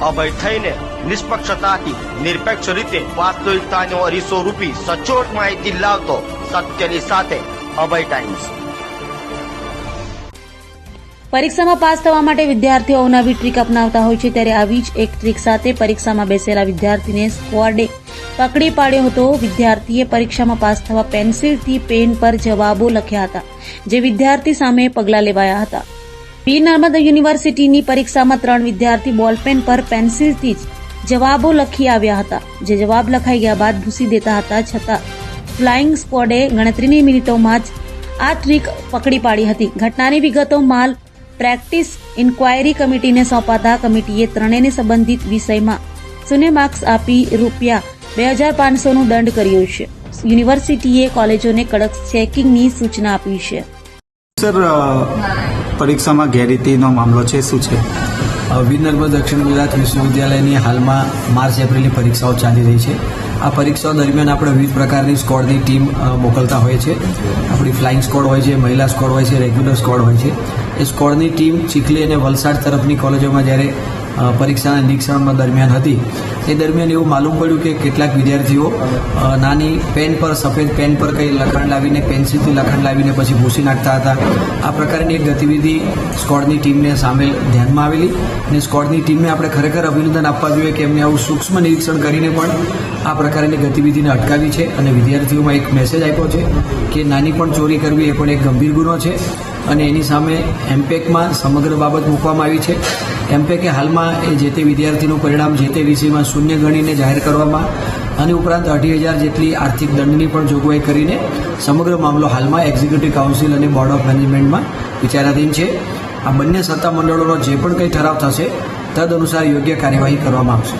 અભય થઈને નિષ્પક્ષતાથી, નિરપેક્ષ રીતે વાસ્તવિકતાનો અરીસો રૂપી સચોટ માહિતી લાવતો સત્યની સાથે અભય ટાઈમ્સ પરીક્ષામાં પાસ થવા માટે વિદ્યાર્થીઓ અવનવી ટ્રીક અપનાવતા હોય છે. ત્યારે આવી જ એક ટ્રીક સાથે પરીક્ષામાં બેસેલા વિદ્યાર્થીને સ્ક્વોડે પકડી પાડ્યો હતો. વિદ્યાર્થીએ પરીક્ષામાં પાસ થવા પેન્સિલથી પેન પર જવાબો લખ્યા હતા, જે વિદ્યાર્થી સામે પગલાં લેવાયા હતા. વીર નર્મદા યુનિવર્સિટીની પરીક્ષામાં ત્રણ વિદ્યાર્થી બોલપેન પર પેન્સિલથી જ જવાબો લખી આવ્યા હતા. જે જવાબ લખાઈ ગયા બાદ ભૂસી દેતા હતા છતાં ફ્લાઇંગ સ્ક્વોડે ગણતરીની મિનિટોમાં જ આ ટ્રીક પકડી પાડી હતી. ઘટનાની વિગતો માલ પ્રેક્ટિસ ઇન્ક્વાયરી કમિટીને સોંપાતા કમિટીએ ત્રણેયને સંબંધિત વિષયમાં શૂન્ય માર્ક્સ આપી રૂપિયા બે હજાર પાંચસોનું દંડ કર્યો છે. યુનિવર્સિટીએ કોલેજોને કડક ચેકિંગની સૂચના આપી છે. સર પરીક્ષામાં ગેરરીતિનો મામલો છે, શું છે? વીર દક્ષિણ ગુજરાત વિશ્વવિદ્યાલયની હાલમાં માર્ચ એપ્રિલની પરીક્ષાઓ ચાલી રહી છે. આ પરીક્ષાઓ દરમિયાન આપણે વિવિધ પ્રકારની સ્કોડની ટીમ મોકલતા હોય છે. આપણી ફ્લાઇંગ સ્કોડ હોય છે, મહિલા સ્કોડ હોય છે, રેગ્યુલર સ્કોડ હોય છે. એ સ્કોડની ટીમ ચીખલી અને વલસાડ તરફની કોલેજોમાં જ્યારે પરીક્ષાના નિરીક્ષણમાં દરમિયાન હતી તે દરમિયાન એવું માલુમ પડ્યું કે કેટલાક વિદ્યાર્થીઓ નાની પેન પર, સફેદ પેન પર કંઈ લખાણ લાવીને, પેન્સિલથી લખાણ લાવીને પછી ભૂસી નાખતા હતા. આ પ્રકારની એક ગતિવિધિ સ્કોડની ટીમને સામેલ ધ્યાનમાં આવેલી અને સ્કોડની ટીમને આપણે ખરેખર અભિનંદન આપવા જોઈએ કે એમને આવું સૂક્ષ્મ નિરીક્ષણ કરીને પણ આ પ્રકારની ગતિવિધિને અટકાવી છે અને વિદ્યાર્થીઓમાં એક મેસેજ આપ્યો છે કે નાની પણ ચોરી કરવી એ પણ એક ગંભીર ગુનો છે અને એની સામે એમપેકમાં સમગ્ર બાબત મૂકવામાં આવી છે. એમપેકે હાલમાં એ જે તે વિદ્યાર્થીનું પરિણામ જે તે વિષયમાં શૂન્ય ગણીને જાહેર કરવામાં અને ઉપરાંત અઢી હજાર જેટલી આર્થિક દંડની પણ જોગવાઈ કરીને સમગ્ર મામલો હાલમાં એક્ઝિક્યુટિવ કાઉન્સિલ અને બોર્ડ ઓફ મેનેજમેન્ટમાં વિચારાધીન છે. આ બંને સત્તામંડળોનો જે પણ કંઈ ઠરાવ થશે તદ અનુસાર યોગ્ય કાર્યવાહી કરવામાં આવશે.